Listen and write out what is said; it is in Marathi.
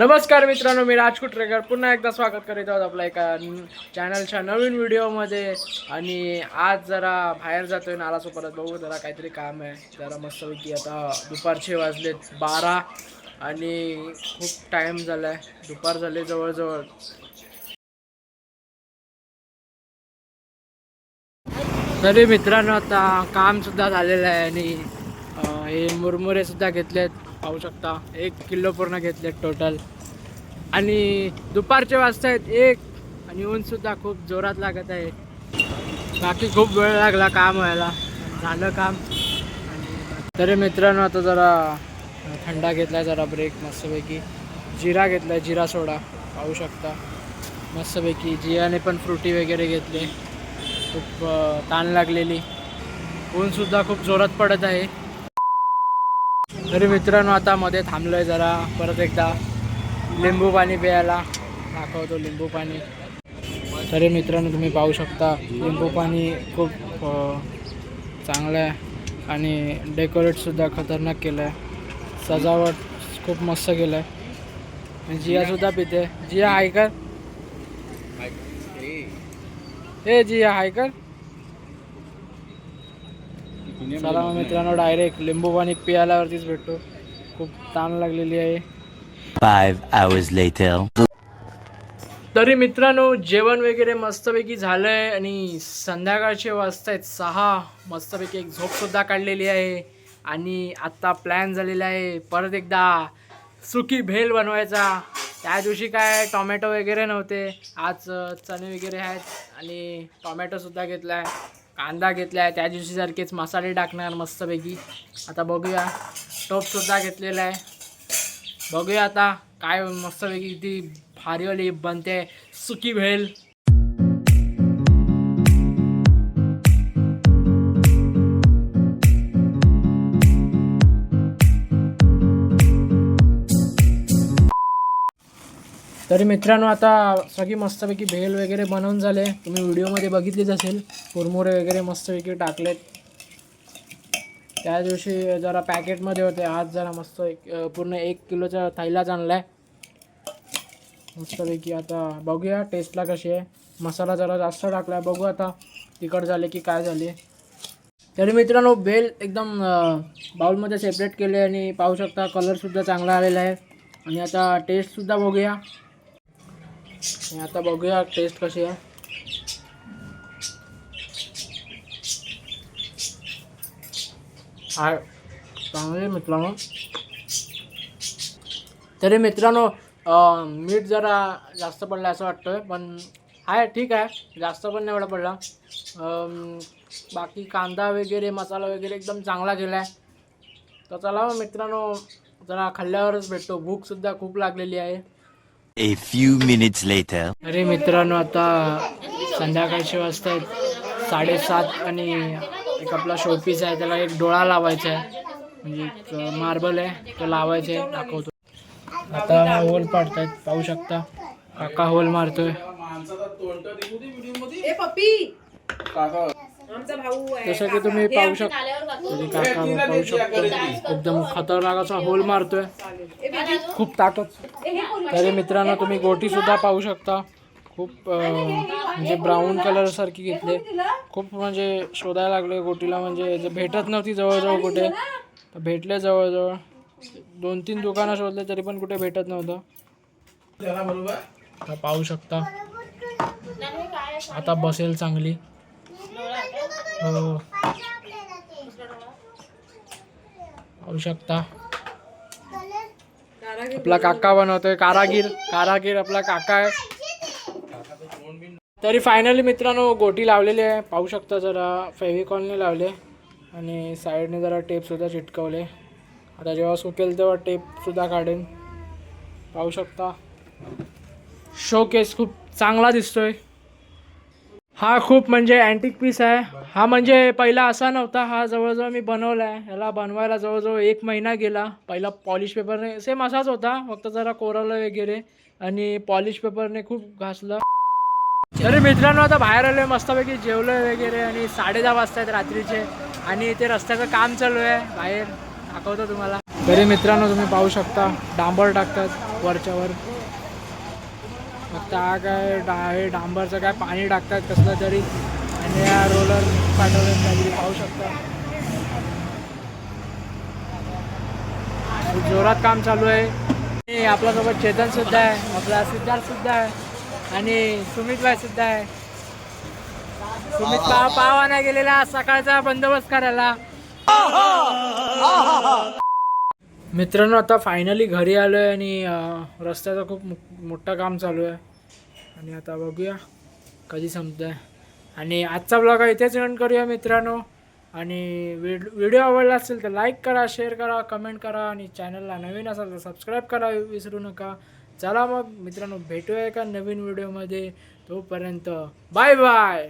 नमस्कार मित्रांनो मी राजकुट कुटरेकर पुन्हा एकदा स्वागत करीत आहोत आपल्या एका चॅनलच्या नवीन व्हिडिओमध्ये. आणि आज जरा बाहेर जातोय नालासोबत बघू जरा काहीतरी काम आहे. जरा मस्तपैकी आता दुपारचे वाजलेत बारा आणि खूप टाईम झाला आहे दुपार झाले जवळजवळ. तरी मित्रांनो आता कामसुद्धा झालेलं आहे आणि हे मुरमुरे सुद्धा घेतलेत पाहू शकता. एक किलो पूर्ण घेतलेत टोटल आणि दुपारचे वाजता आहेत एक आणि ऊन सुद्धा खूप जोरात लागत आहे. बाकी खूप वेळ लागला काम व्हायला. झालं काम. आणि तरी मित्रांनो आता जरा थंडा घेतला जरा ब्रेक मस्तपैकी. जिरा घेतला जिरा सोडा. पाहू शकता. मस्तपैकी. जियाने पण फ्रुटी वगैरे घेतले. खूप ताण लागलेली. ऊनसुद्धा खूप जोरात पडत आहे. तरी मित्रांनो आता मध्ये थांबलोय जरा. परत एकदा लिंबू पाणी प्यायला. दाखवतो लिंबू पाणी. तरी मित्रांनो तुम्ही पाहू शकता लिंबू पाणी खूप चांगलं आहे आणि डेकोरेटसुद्धा खतरनाक केलं आहे सजावट खूप मस्त केलं आहे जियासुद्धा पिते. जिया आहे का ए जिया आहे का चला मग मित्रांनो डायरेक्ट लिंबू पाणी पियाल्यावरतीच भेटतो खूप ताण लागलेली आहे. Five hours later. तरी मित्रांनो जेवण वगैरे मस्तपैकी झालंय आणि संध्याकाळचे वाजता आहेत सहा. मस्तपैकी एक झोपसुद्धा काढलेली आहे. आणि आत्ता प्लॅन झालेला आहे परत एकदा सुकी भेल बनवायचा. त्या दिवशी काय टॉमॅटो वगैरे नव्हते. आज चणे वगैरे आहेत आणि टॉमॅटोसुद्धा घेतला आहे कांदा घेतला आहे त्या दिवशीसारखेच मसाले टाकणार मस्तपैकी. आता बघूया. टोपसुद्धा घेतलेला आहे. बघूया आता काय मस्तपैकी ती भारीवाली बनते. सुकी भेल. तरी मित्रांनो आता सगळी मस्तपैकी भेल वगैरे बनवून झाले. तुम्ही व्हिडिओमध्ये बघितलीच असेल कुरमुरे वगैरे मस्तपैकी टाकलेत. त्या दिवशी जरा पॅकेटमध्ये होते आज जरा मस्त एक पूर्ण एक किलोचा थैलाच आणला आहे मस्तपैकी आता बघूया टेस्टला कशी आहे. मसाला जरा जास्त टाकला आहे बघू आता तिखट झाले की काय झाले. तरी मित्रांनो बेल एकदम बाउलमध्ये सेपरेट केले आणि पाहू शकता कलरसुद्धा चांगला आलेला आहे. आणि आता टेस्टसुद्धा बघूया. आणि आता बघूया टेस्ट कशी आहे. आहे मित्रांनो. तरी मित्रांनो मीठ जरा जास्त पडलं असं वाटतं पण आहे ठीक आहे. जास्त पण नाही एवढा पडला. बाकी कांदा वगैरे मसाला वगैरे एकदम चांगला केला आहे तर चला हो मित्रांनो जरा खाल्ल्यावरच भेटतो. भूकसुद्धा खूप लागलेली आहे. A few minutes later. अरे मित्रांनो आता संध्याकाळचे वाजता आहेत साडेसात आणि एक आपला शोपीस आहे त्याला एक डोळा लावायचा आहे. म्हणजे एक मार्बल आहे तो लावायचं आहे दाखवतो. आता होल पाडतायत पाहू शकता. काका होल मारतोय. ए पप्पी! आमचा भाऊ आहे. जसं की तुम्ही पाहू शकता तरी काका पाहू शकतो. एकदम खतरनाक असा होल मारतोय. खूप ताकद. तरी मित्रांनो तुम्ही गोटी सुद्धा पाहू शकता. खूप म्हणजे ब्राऊन कलर सारखी घेतले. खूप म्हणजे शोधायला लागले गोटीला म्हणजे जे भेटत नव्हती जवळजवळ कुठे. तर भेटले जवळजवळ. दोन तीन दुकानं शोधले तरी पण कुठे भेटत नव्हतं. आता पाहू शकता. आता बसेल चांगली. हो. पाहू शकता. आपला काका बनवतोय कारागीर कारागीर आपला काका आहे. तरी फायनली मित्रांनो गोटी लावलेली आहे. पाहू शकता जरा फेविकॉलने लावले आणि साईडने जरा टेपसुद्धा चिटकवले. आता जेव्हा सुकेल तेव्हा टेपसुद्धा काढेन. पाहू शकता. शो केस खूप चांगला दिसतोय. हा खूप म्हणजे अँटिक पीस आहे. हा म्हणजे पहिला असा नव्हता. हा जवळजवळ मी बनवला आहे ह्याला बनवायला जवळजवळ एक महिना गेला. पहिला पॉलिश पेपरने सेम असाच होता. फक्त जरा कोरलं वगैरे आणि पॉलिश पेपरने खूप घासलं. तरी मित्रांनो आता बाहेर आलोय. मस्तपैकी जेवलोय वगैरे आणि साडे दहा वाजता आहेत रात्रीचे आणि इथे रस्त्याचं काम चालू आहे. बाहेर दाखवतो तुम्हाला. तरी मित्रांनो तुम्ही पाहू शकता. डांबर टाकतात वरच्यावर. त्या काय डा हे डांबरचं काय पाणी टाकतात कसलं तरी. आणि या रोलर पाठवतात काहीतरी पाहू शकता. जोरात काम चालू आहे. आणि आपल्यासोबत चेतन सुद्धा आहे आपला सिद्धार्थ सुद्धा आहे आणि सुमित भाई सुद्धा आहे. सुमित पाव पावा नाही गेलेला सकाळचा बंदोबस्त करायला. मित्रांनो आता फायनली घरी आलो आहे आणि रस्त्याचं खूप मोठं काम चालू आहे. आणि आता बघूया कधी संपतं आहे आणि आजचा ब्लॉग इथेच एंड करूया मित्रांनो. आणि व्हिड व्हिडिओ आवडला असेल तर लाईक करा शेअर करा कमेंट करा आणि चॅनलला नवीन असाल तर सबस्क्राईब करा विसरू नका. चला मग मित्रांनो भेटूया एका नवीन व्हिडिओमध्ये तोपर्यंत बाय बाय